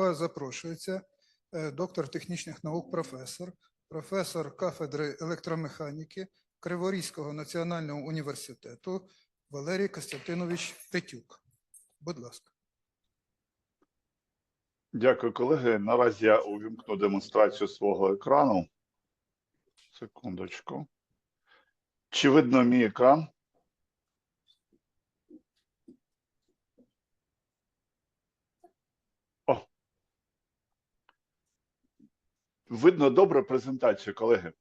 запрошується е, доктор технічних наук, професор, професор кафедри електромеханіки Криворізького національного університету Валерій Костянтинович Петюк. Будь ласка. Дякую, колеги. Наразі я увімкну демонстрацію свого екрану. Секундочку. Чи видно мій екран? Видно добре презентацію, колеги.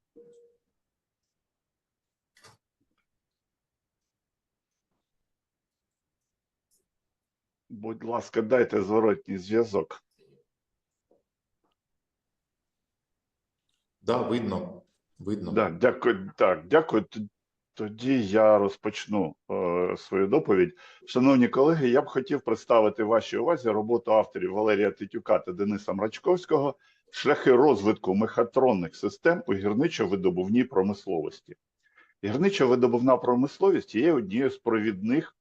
Будь ласка, дайте зворотній зв'язок. Да, видно. Видно. Да, дякую. Так, дякую. Тоді я розпочну е, свою доповідь. Шановні колеги, я б хотів представити вашій увазі роботу авторів Валерія Титюка та Дениса Мрачковського шляхи розвитку мехатронних систем у гірничо-видобувній промисловості. Гірничо-видобувна промисловість є однією з провідних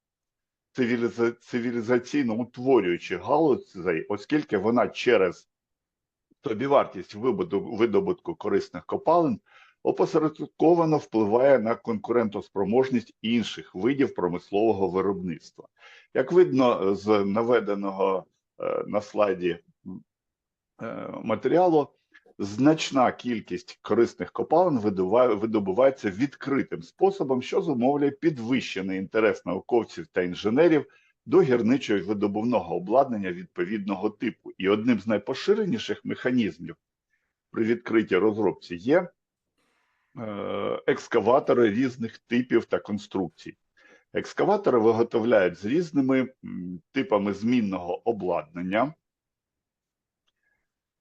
цивіліза... цивілізаційно утворюючих галузей, оскільки вона через собівартість видобутку корисних копалин опосередковано впливає на конкурентоспроможність інших видів промислового виробництва. Як видно з наведеного е, на слайді матеріалу, значна кількість корисних копалин видобувається відкритим способом, що зумовлює підвищений інтерес науковців та інженерів до гірничого видобувного обладнання відповідного типу. І одним з найпоширеніших механізмів при відкритій розробці є е, екскаватори різних типів та конструкцій. Екскаватори виготовляють з різними типами змінного обладнання.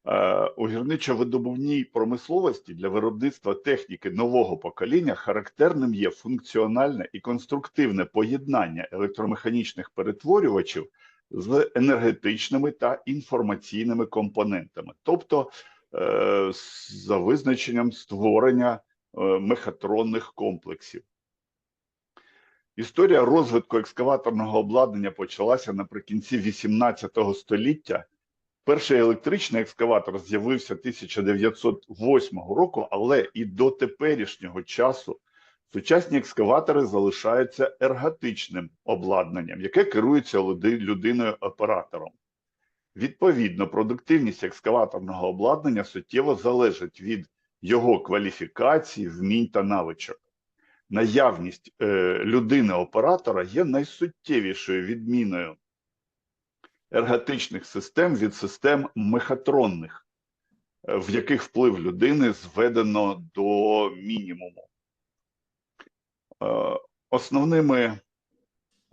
Е, У гірничо-видобувній промисловості для виробництва техніки нового покоління характерним є функціональне і конструктивне поєднання електромеханічних перетворювачів з енергетичними та інформаційними компонентами, тобто е, за визначенням створення е, мехатронних комплексів. Історія розвитку екскаваторного обладнання почалася наприкінці 18 століття. Перший електричний екскаватор з'явився 1908 року, але і до теперішнього часу сучасні екскаватори залишаються ергатичним обладнанням, яке керується людиною-оператором. Відповідно, продуктивність екскаваторного обладнання суттєво залежить від його кваліфікації, вмінь та навичок. Наявність е, людини-оператора є найсуттєвішою відміною ергатичних систем від систем мехатронних, е, в яких вплив людини зведено до мінімуму. Е, Основними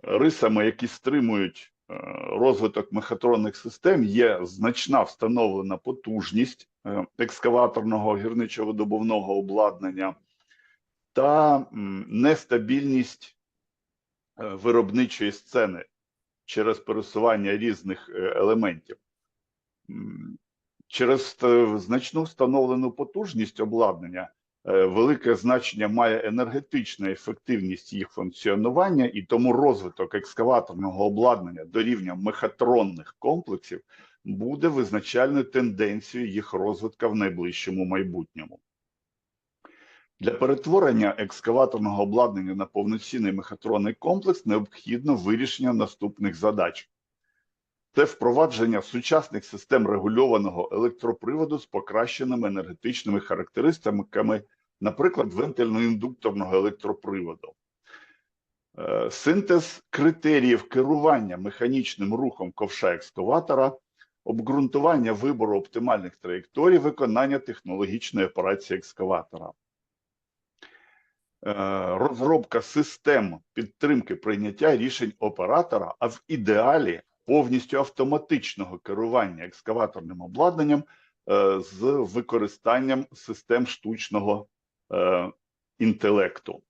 рисами, які стримують е, розвиток мехатронних систем, є значна встановлена потужність екскаваторного гірничо-видобувного обладнання та нестабільність виробничої сцени через пересування різних е, елементів. Через е, значну встановлену потужність обладнання е, велике значення має енергетична ефективність їх функціонування, і тому розвиток екскаваторного обладнання до рівня мехатронних комплексів буде визначальною тенденцією їх розвитку в найближчому майбутньому. Для перетворення екскаваторного обладнання на повноцінний мехатронний комплекс необхідно вирішення наступних задач. Це впровадження сучасних систем регульованого електроприводу з покращеними енергетичними характеристиками, наприклад, вентильно-індукторного електроприводу. Е, Синтез критеріїв керування механічним рухом ковша екскаватора, обґрунтування вибору оптимальних траєкторій виконання технологічної операції екскаватора. Е, розробка систем підтримки прийняття рішень оператора, а в ідеалі повністю автоматичного керування екскаваторним обладнанням е, з використанням систем штучного е, інтелекту.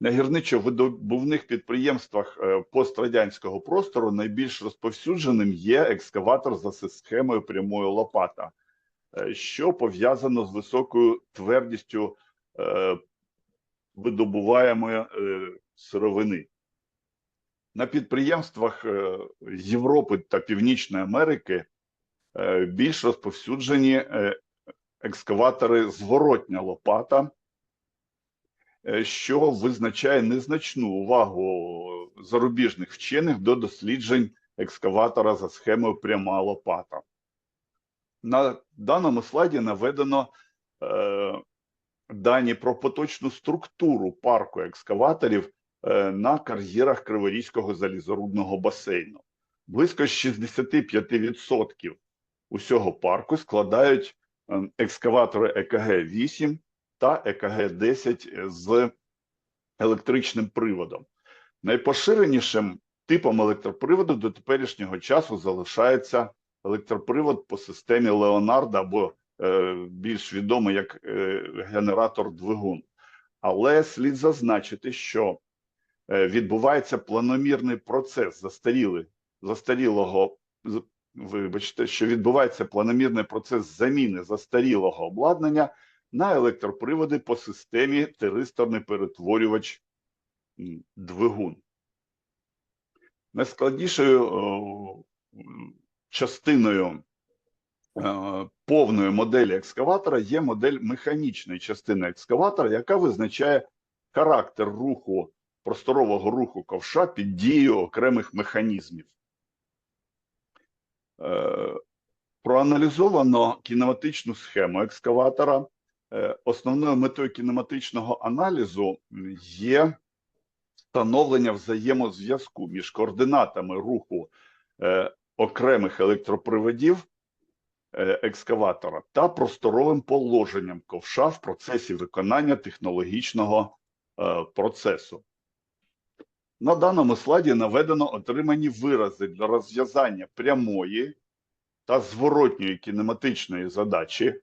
На гірничо-видобувних підприємствах пострадянського простору найбільш розповсюдженим є екскаватор за схемою прямої лопата, що пов'язано з високою твердістю видобуваємої е, сировини. На підприємствах е, Європи та Північної Америки е, більш розповсюджені екскаватори зворотня лопата, що визначає незначну увагу зарубіжних вчених до досліджень екскаватора за схемою пряма лопата. На даному слайді наведено дані про поточну структуру парку екскаваторів е, на кар'єрах Криворізького залізорудного басейну. Близько 65% усього парку складають е, екскаватори ЕКГ-8 та ЕКГ-10 з електричним приводом. Найпоширенішим типом електроприводу до теперішнього часу залишається електропривод по системі Леонарда або е, більш відомий як е, генератор-двигун. Але слід зазначити, що е, відбувається планомірний процес застарілого, вибачте, що відбувається планомірний процес заміни застарілого обладнання на електроприводи по системі тиристорний перетворювач двигун. Найскладнішою частиною е, повної моделі екскаватора є модель механічної частини екскаватора, яка визначає характер руху просторового руху ковша під дією окремих механізмів. Е, Проаналізовано кінематичну схему екскаватора. Е, Основною метою кінематичного аналізу є встановлення взаємозв'язку між координатами руху е, окремих електроприводів е, екскаватора та просторовим положенням ковша в процесі виконання технологічного е, процесу. На даному слайді наведено отримані вирази для розв'язання прямої та зворотньої кінематичної задачі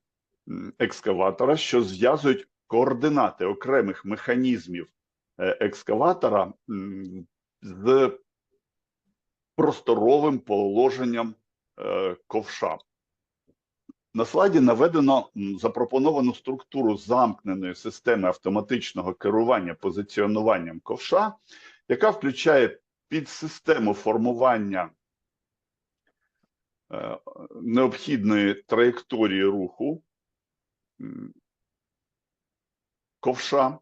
екскаватора, що зв'язують координати окремих механізмів е, екскаватора з просторовим положенням е, ковша. На слайді наведено запропоновану структуру замкненої системи автоматичного керування позиціонуванням ковша, яка включає підсистему формування е, необхідної траєкторії руху ковша,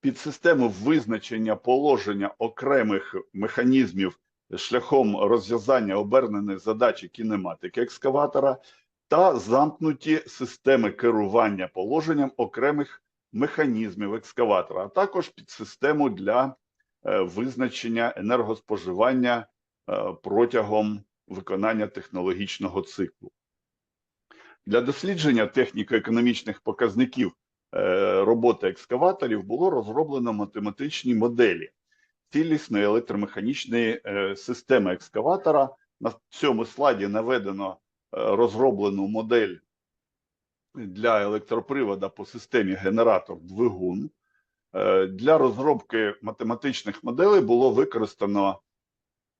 підсистему визначення положення окремих механізмів шляхом розв'язання оберненої задачі кінематики екскаватора та замкнуті системи керування положенням окремих механізмів екскаватора, а також підсистему для е, визначення енергоспоживання е, протягом виконання технологічного циклу. Для дослідження техніко-економічних показників е, роботи екскаваторів було розроблено математичні моделі цілісної електромеханічної е, системи екскаватора. На цьому слайді наведено е, розроблену модель для електропривода по системі генератор-двигун. Е, Для розробки математичних моделей було використано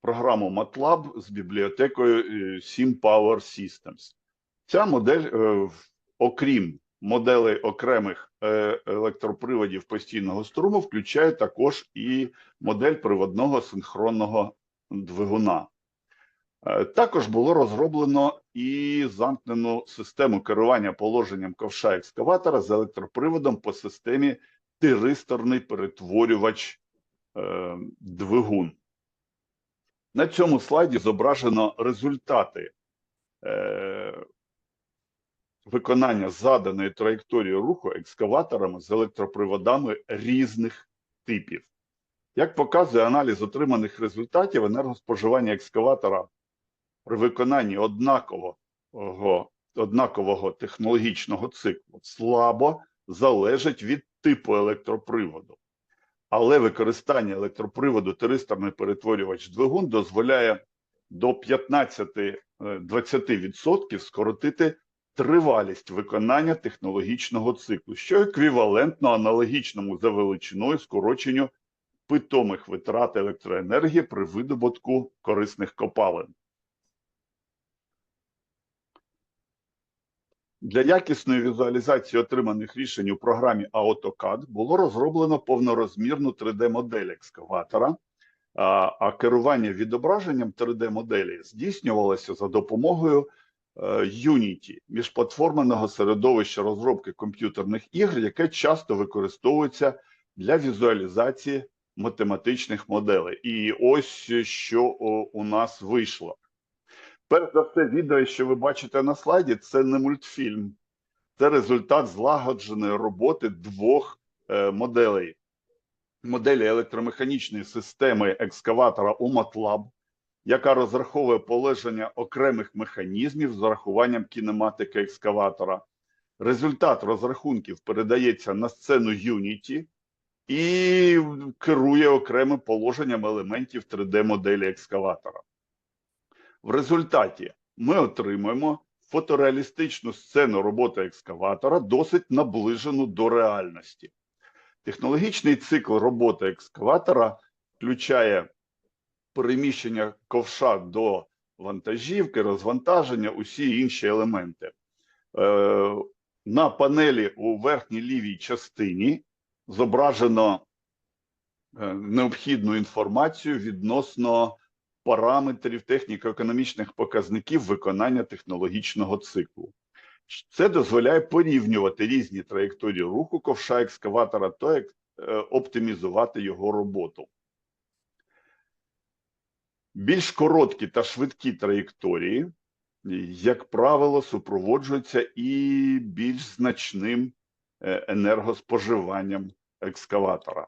програму MATLAB з бібліотекою е, Sim Power Systems. Ця модель, окрім моделей окремих е, електроприводів постійного струму, включає також і модель приводного синхронного двигуна. Е, Також було розроблено і замкнену систему керування положенням ковша екскаватора з електроприводом по системі тиристорний перетворювач е. На цьому слайді зображено результати виконання заданої траєкторії руху екскаваторами з електроприводами різних типів. Як показує аналіз отриманих результатів, енергоспоживання екскаватора при виконанні однакового, однакового технологічного циклу слабо залежить від типу електроприводу. Але використання електроприводу тиристорний перетворювач двигун дозволяє до 15-20% скоротити тривалість виконання технологічного циклу, що еквівалентно аналогічному за величиною скороченню питомих витрат електроенергії при видобутку корисних копалин. Для якісної візуалізації отриманих рішень у програмі AutoCAD було розроблено повнорозмірну 3D-модель екскаватора, а, керування відображенням 3D-моделі здійснювалося за допомогою Unity, міжплатформеного середовища розробки комп'ютерних ігр, яке часто використовується для візуалізації математичних моделей. І ось що у нас вийшло. Перш за все, відео, що ви бачите на слайді, це не мультфільм, це результат злагодженої роботи двох е, моделей. Моделі електромеханічної системи екскаватора у MATLAB, яка розраховує положення окремих механізмів з урахуванням кінематики екскаватора. Результат розрахунків передається на сцену Unity і керує окремим положенням елементів 3D-моделі екскаватора. В результаті ми отримуємо фотореалістичну сцену роботи екскаватора, досить наближену до реальності. Технологічний цикл роботи екскаватора включає переміщення ковша до вантажівки, розвантаження, усі інші елементи. Е, на панелі у верхній лівій частині зображено е, необхідну інформацію відносно параметрів техніко-економічних показників виконання технологічного циклу. Це дозволяє порівнювати різні траєкторії руху ковша екскаватора та е, оптимізувати його роботу. Більш короткі та швидкі траєкторії, як правило, супроводжуються і більш значним е, енергоспоживанням екскаватора.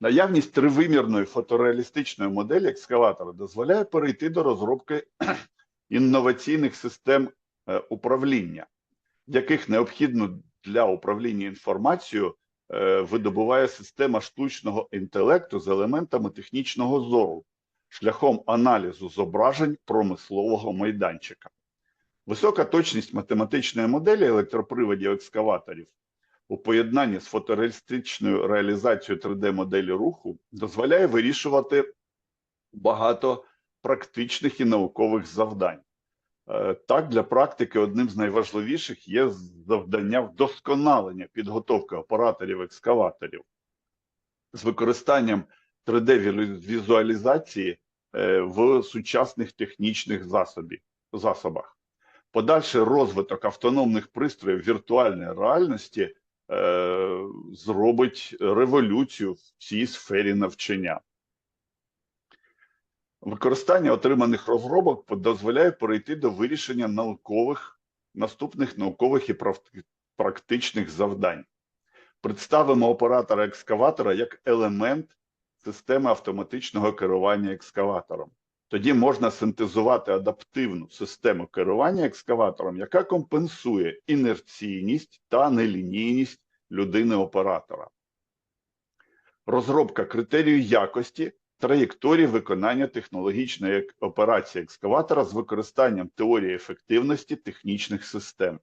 Наявність тривимірної фотореалістичної моделі екскаватора дозволяє перейти до розробки інноваційних систем е, управління, яких необхідно для управління інформацією е, видобуває система штучного інтелекту з елементами технічного зору шляхом аналізу зображень промислового майданчика. Висока точність математичної моделі електроприводів екскаваторів у поєднанні з фотореалістичною реалізацією 3D-моделі руху дозволяє вирішувати багато практичних і наукових завдань. Е, Так, для практики одним з найважливіших є завдання вдосконалення підготовки операторів екскаваторів з використанням 3D-візуалізації е, в сучасних технічних засобів, засобах. Подальший розвиток автономних пристроїв віртуальної реальності е, зробить революцію в цій сфері навчання. Використання отриманих розробок дозволяє перейти до вирішення наукових наступних наукових і практичних завдань. Представимо оператора екскаватора як елемент системи автоматичного керування екскаватором. Тоді можна синтезувати адаптивну систему керування екскаватором, яка компенсує інерційність та нелінійність людини-оператора. Розробка критерію якості траєкторії виконання технологічної операції екскаватора з використанням теорії ефективності технічних систем.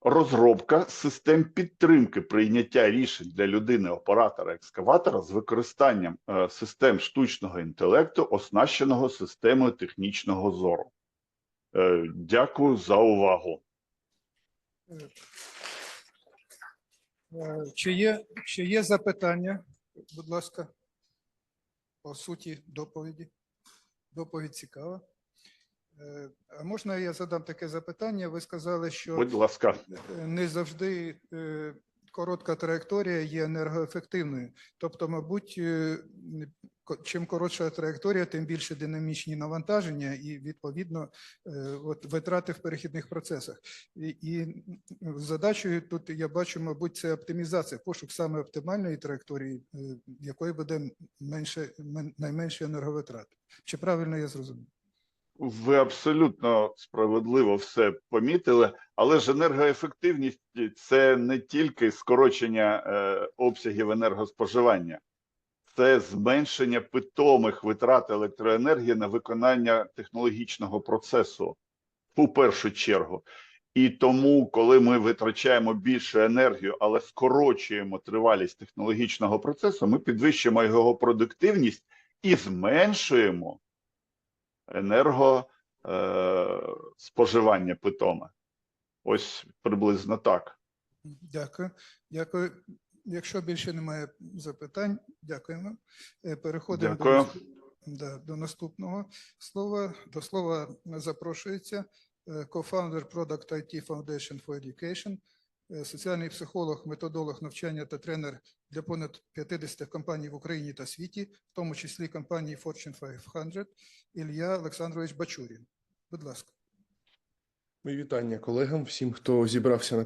Розробка систем підтримки прийняття рішень для людини-оператора екскаватора з використанням е, систем штучного інтелекту, оснащеного системою технічного зору. Е, дякую за увагу. Е, Чи є, чи є запитання, будь ласка, по суті доповіді? Доповідь цікава. Е, А можна я задам таке запитання? Ви сказали, що Будь ласка. е, не завжди е, коротка траєкторія є енергоефективною. Тобто, мабуть, е, чим коротша траєкторія, тим більше динамічні навантаження і, відповідно, е, от, витрати в перехідних процесах. І, і задачею тут я бачу, мабуть, це оптимізація, пошук саме оптимальної траєкторії, е, якої буде менше, мен- найменші енерговитрати. Чи правильно я зрозумів? Ви абсолютно справедливо все помітили, але ж енергоефективність це не тільки скорочення е, обсягів енергоспоживання, це зменшення питомих витрат електроенергії на виконання технологічного процесу у першу чергу. І тому, коли ми витрачаємо більше енергію, але скорочуємо тривалість технологічного процесу, ми підвищуємо його продуктивність і зменшуємо енерго е, питоме. Ось приблизно так. Дякую. Дякую. Якщо більше немає запитань, дякуємо. Е, Переходимо до, Дякую. наступ- да, до наступного слова. До слова запрошується е, co-founder Product IT Foundation for Education, соціальний психолог, методолог навчання та тренер для понад 50 компаній в Україні та світі, в тому числі компанії Fortune 500, Ілля Олександрович Бачурін. Будь ласка. Мої вітання колегам, всім, хто зібрався на